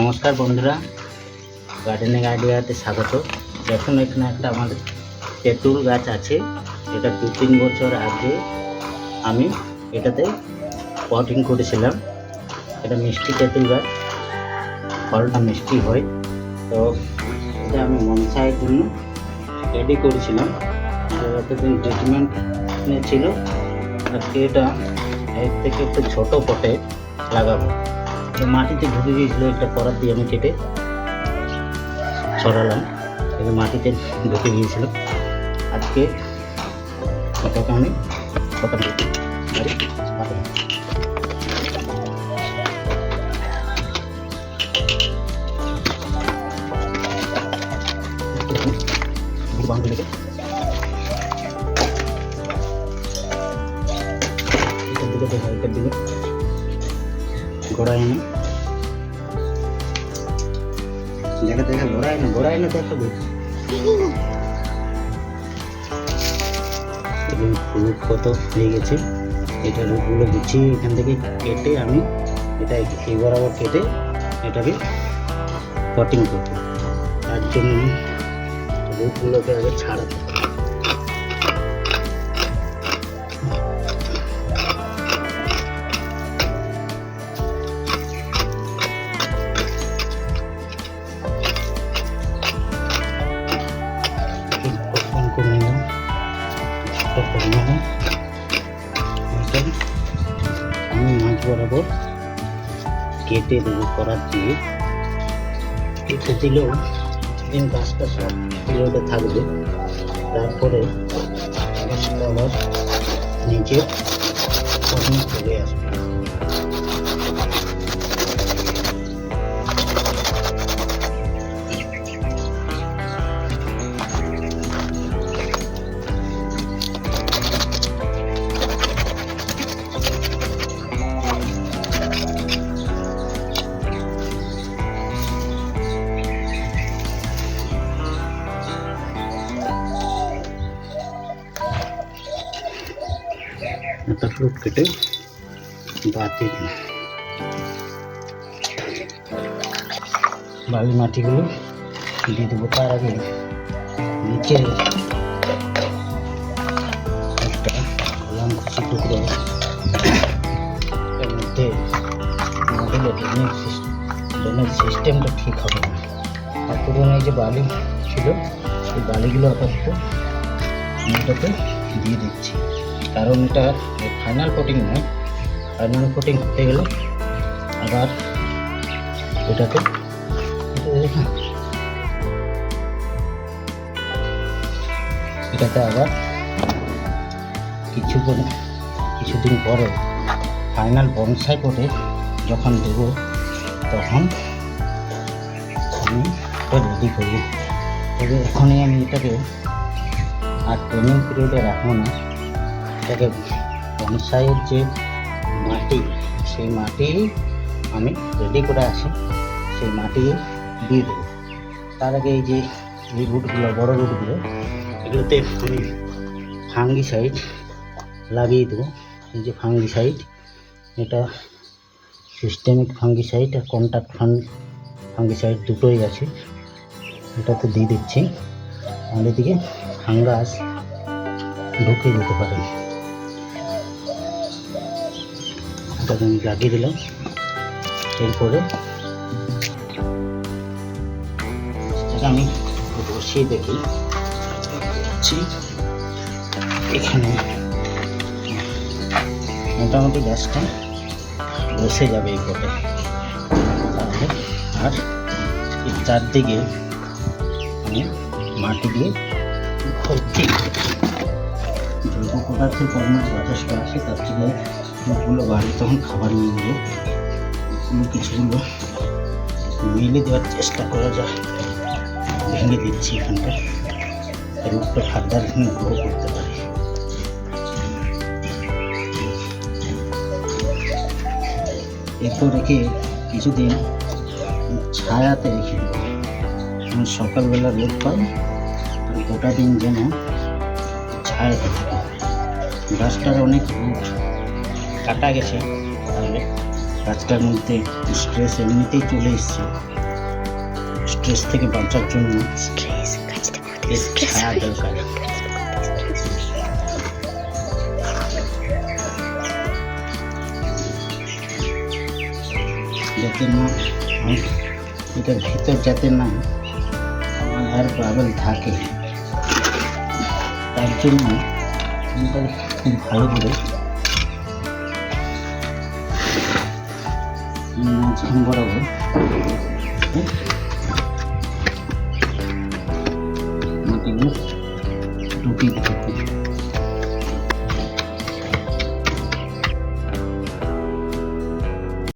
নমস্কার বন্ধুরা গার্ডেনিং আইডিয়াতে স্বাগত। দেখুন, এখানে একটা আমার তেঁতুল গাছ আছে। এটা দু তিন বছর আগে আমি এটাতে পটিং করেছিলাম। এটা মিষ্টি তেঁতুল গাছ। ফলটা মিষ্টি হয়। তো এটা আমি মনসাইয়ের জন্য রেডি করেছিলাম। এতদিন ট্রিটমেন্ট ছিল আজকে এটা এর থেকে একটু ছোটো পটে লাগাবো। মাটিতে ঢুকে গিয়েছিল একটা করার দিয়ে আমি কেটে ছড়ালাম এটা মাটিতে ঢুকে গিয়েছিল। আজকে এটাকে আমি দেখা দিকে। গোড়ায় না দেখা দেখা গোড়ায় না গোড়ায় না দেখা ফুল কত হয়ে গেছে? এটা রুটগুলো গুছিয়ে এখান থেকে কেটে আমি এটা এই বরাবর কেটে এটাকে কটিং করব। তার জন্য রুটগুলোকে আগে ছাড়াতে আমি মাছ বরাবর কেটে দেবো করার দিয়ে কেটে দিলেও দিন গাছটা সব পিরিয়ডে থাকবে। তারপরে আবার নিচে চলে আসবে। একটা ফ্রুট কেটে বাতি বালি মাটিগুলো দিয়ে দেবো তার আগে নিচে একটা কলাম খুশি টুকরো ড্রেনেজ সিস্টেম ড্রেনেজ সিস্টেমটা ঠিক হবে না। আর পুরোনো এই যে বালি ছিল, সেই বালিগুলো আপাতত এটাতে দিয়ে দিচ্ছি। কারণ এটা ফাইনাল কোটিং নয় ফাইনাল কোটিং হতে গেলে আবার এটাতে এটাতে আবার কিছু করে, কিছুদিন পরে ফাইনাল বনসাই করে যখন দেবো, তখন আমি এটা রেডি করব। তবে এখনই আমি এটাকে আর ট্রেনিং পিরিয়ডে রাখব না। এটাকে বনসাইয়ের যে মাটি, সেই মাটি আমি রেডি করে আসি সেই মাটি দিয়ে দেবো। তার আগে এই যে এই রুটগুলো, বড় রুটগুলো, এগুলোতে আমি ফাঙ্গি সাইড লাগিয়ে দেবো। এই যে ফাঙ্গি সাইড এটা সিস্টেমিক ফাঙ্গি সাইড আর কন্ট্যাক্ট ফান ফাঙ্গিসাইড দুটোই আছে। এটাতে দিয়ে দিচ্ছি। আর এদিকে ফাঙ্গাস ঢুকে যেতে পারে। এটাকে আমি লাগিয়ে দিলাম। এরপরে আমি বসিয়ে দেখি। এখানে মোটামুটি গ্যাসটা বসে যাবে এই পটে। তাহলে আর চারদিকে আমি মাটি দিয়ে ভর্তি। জৈব পদার্থের পরিমাণ যথেষ্ট আছে, তার জন্য ফুলগুলো বাড়ি তখন খাবার নিয়ে ফুল কিছুগুলো মিলে দেওয়ার চেষ্টা করা যায়। ভেঙে দিচ্ছি এখানটা রূপটা ফার্দার এখানে গ্রো করতে পারে। এরপর রেখে কিছুদিন ছায়াতে রেখে দেবো। সকালবেলা রোদ পাই গোটা দিন যেন ছায়াতে থাকে। গাছটার অনেক রুট কাটা গেছে। তাহলে গাছটার মধ্যে স্ট্রেস এমনিতেই চলে এসছে। স্ট্রেস থেকে বাঁচার জন্য ছায়া দরকার। যাতে না এটার ভিতর যাতে না এয়ার বাবল থাকে। তার জন্য ভালো করে বরাবর মাটিগুলো ঢুকিয়ে দিই